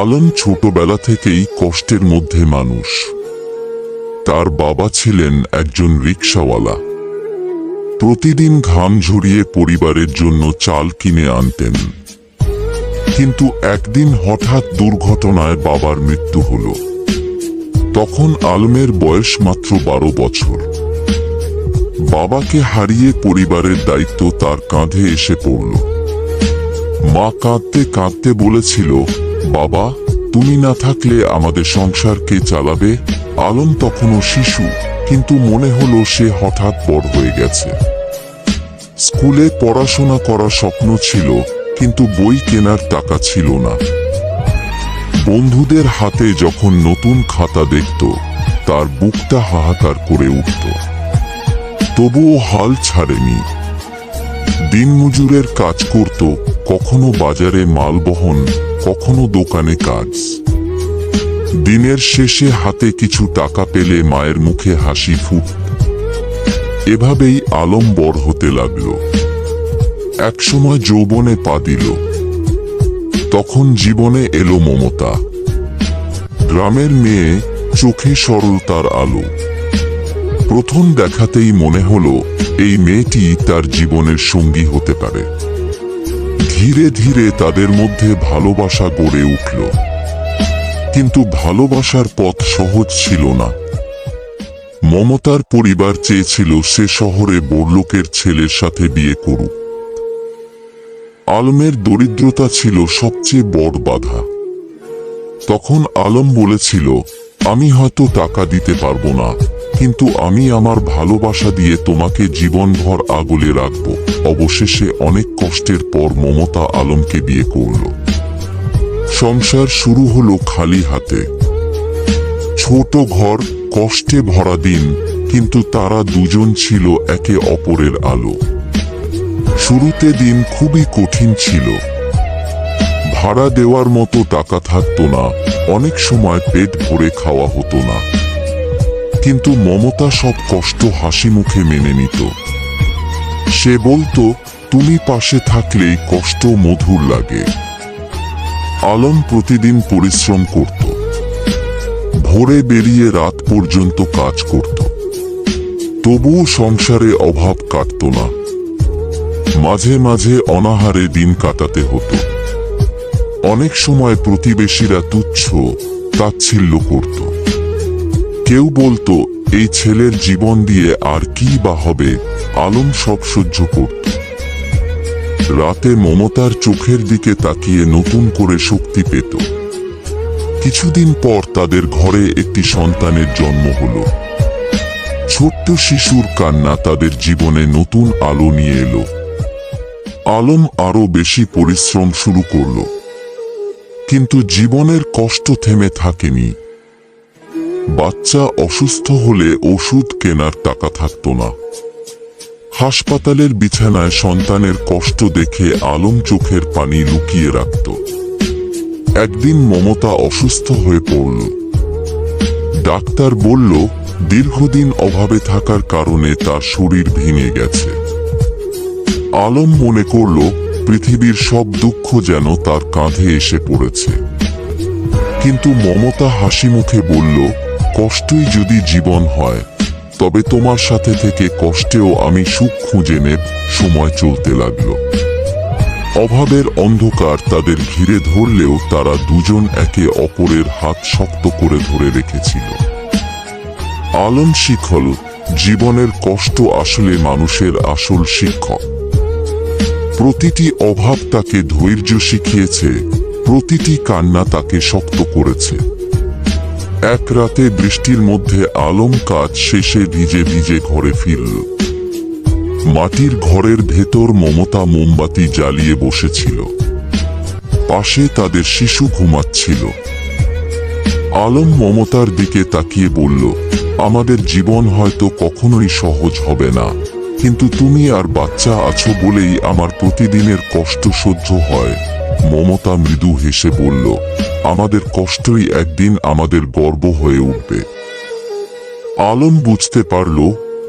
আলম ছোটবেলা থেকেই কষ্টের মধ্যে মানুষ। তার বাবা ছিলেন একজন রিকশাওয়ালা। প্রতিদিন ঘাম ঝরিয়ে পরিবারের জন্য চাল কিনে আনতেন। কিন্তু একদিন হঠাৎ দুর্ঘটনায় বাবার মৃত্যু হল। তখন আলমের বয়স মাত্র বারো বছর। বাবাকে হারিয়ে পরিবারের দায়িত্ব তার কাঁধে এসে পড়ল। মা কাঁদতে কাঁদতে বলেছিল বাবা, তুমি না থাকলে আমাদের সংসার কে চালাবে? আলম তখনও শিশু, কিন্তু মনে হলো সে হঠাৎ বড় হয়ে গেছে। স্কুলে পড়াশোনা করার স্বপ্ন ছিল, কিন্তু বই কেনার টাকা ছিল না। বন্ধুদের হাতে যখন নতুন খাতা দেখত, তার বুকটা হাহাকার করে উঠত। তবুও হাল ছাড়েনি। দিনমজুরের কাজ করত, কখনো বাজারে মাল বহন কখনো দোকানে কাজ। দিনের শেষে হাতে কিছু টাকা পেলে মায়ের মুখে হাসি ফুট। এভাবেই আলম বড় হতে লাগল। একসময় যৌবনে পা দিল। তখন জীবনে এলো মমতা। গ্রামের মেয়ে চোখে সরল তার আলো। প্রথম দেখাতেই মনে হলো, এই মেয়েটি তার জীবনের সঙ্গী হতে পারে। ধীরে ধীরে তাদের মধ্যে ভালোবাসা গড়ে উঠল। কিন্তু ভালোবাসার পথ সহজ ছিল না। মমতার পরিবার চেয়েছিল সে শহরে বড়লোকের ছেলের সাথে বিয়ে করুক। আলমের দরিদ্রতা ছিল সবচেয়ে বড় বাধা। তখন আলম বলেছিল, আমি হয়তো টাকা দিতে পারব না। কিন্তু আমি আমার ভালোবাসা দিয়ে তোমাকে জীবনভর আগলে রাখব। অবশেষে অনেক কষ্টের পর মমতা আলমকে বিয়ে করল। সংসার শুরু হলো খালি হাতে। ছোট ঘর, কষ্টে ভরা দিন, কিন্তু তারা দুজন ছিল একে অপরের আলো। শুরুতে দিন খুবই কঠিন ছিল। ভাড়া দেওয়ার মতো টাকা থাকতো না, অনেক সময় পেট ভরে খাওয়া হতো না। কিন্তু মমতা সব কষ্ট হাসি মুখে মেনে নিত। সে বলতো, তুমি পাশে থাকলেই কষ্ট মধুর লাগে। আলম প্রতিদিন পরিশ্রম করত। ভোরে বেরিয়ে রাত পর্যন্ত কাজ করত। তবুও সংসারে অভাব কাটত না। মাঝে মাঝে অনাহারে দিন কাটাতে হতো। অনেক সময় প্রতিবেশীরা তুচ্ছ, তাচ্ছিল্য করত। কেউ বলতো, এই ছেলের জীবন দিয়ে আর কি বা হবে? আলম সব সহ্য করত। রাতে মমতার চোখের দিকে তাকিয়ে নতুন করে শক্তি পেত। কিছুদিন পর তাদের ঘরে একটি সন্তানের জন্ম হলো। ছোট্ট শিশুর কান্না তাদের জীবনে নতুন আলো নিয়ে এলো। আলম আরও বেশি পরিশ্রম শুরু করল। কিন্তু জীবনের কষ্ট থেমে থাকেনি। বাচ্চা অসুস্থ হলে ওষুধ কেনার টাকা থাকতো না। হাসপাতালের বিছানায় সন্তানের কষ্ট দেখে আলম চোখের পানি লুকিয়ে রাখত। একদিন মমতা অসুস্থ হয়ে পড়ল। ডাক্তার বলল, দীর্ঘদিন অভাবে থাকার কারণে তার শরীর ভেঙে গেছে। আলম মনে করল, পৃথিবীর সব দুঃখ যেন তার কাঁধে এসে পড়েছে। কিন্তু মমতা হাসি মুখে বলল কষ্টই যদি জীবন হয়, তবে তোমার সাথে থেকে কষ্টেও আমি সুখ খুঁজে নেব সময় চলতে লাগল। অভাবের অন্ধকার তাদের ঘিরে ধরলেও তারা দুজন একে অপরের হাত শক্ত করে ধরে রেখেছিল। আলম শিখল, জীবনের কষ্ট আসলে মানুষের আসল শিক্ষক। প্রতিটি অভাব তাকে ধৈর্য শিখিয়েছে, প্রতিটি কান্না তাকে শক্ত করেছে। এক রাতে বৃষ্টির মধ্যে আলম কাজ শেষে ভিজে ভিজে ঘরে ফিরল। মাটির ঘরের ভেতর মমতা মোমবাতি জ্বালিয়ে বসেছিল। পাশে তাদের শিশু ঘুমাচ্ছিল। আলম মমতার দিকে তাকিয়ে বলল, আমাদের জীবন হয়তো কখনোই সহজ হবে না, কিন্তু তুমি আর বাচ্চা আছো বলেই আমার প্রতিদিনের কষ্ট সহ্য হয়। মমতা মৃদু হেসে বলল, আমাদের কষ্টই একদিন আমাদের গর্ব হয়ে উঠবে। আলম বুঝতে পারল,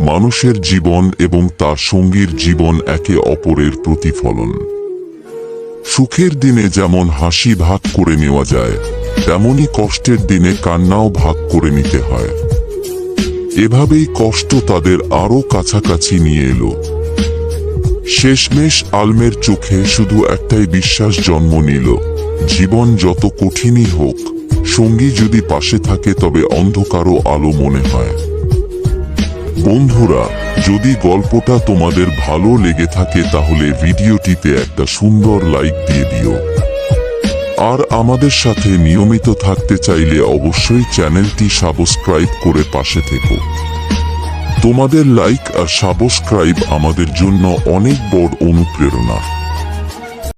মানুষের জীবন এবং তার সঙ্গীর জীবন একে অপরের প্রতিফলন। সুখের দিনে যেমন হাসি ভাগ করে নেওয়া যায়, তেমনি কষ্টের দিনে কান্নাও ভাগ করে নিতে হয়। এভাবেই কষ্ট তাদের আরও কাছাকাছি নিয়ে এলো। শেষমেশ আলমের চোখে শুধু একটাই বিশ্বাস জন্ম নিল। জীবন যত কঠিনই হোক, সঙ্গী যদি পাশে থাকে তবে অন্ধকারও আলো মনে হয়। বন্ধুরা, যদি গল্পটা তোমাদের ভালো লেগে থাকে তাহলে ভিডিওটিতে একটা সুন্দর লাইক দিয়ে দিও। আর আমাদের সাথে নিয়মিত থাকতে চাইলে অবশ্যই চ্যানেলটি সাবস্ক্রাইব করে পাশে থেকো। তোমাদের লাইক আর সাবস্ক্রাইব আমাদের জন্য অনেক বড় অনুপ্রেরণা।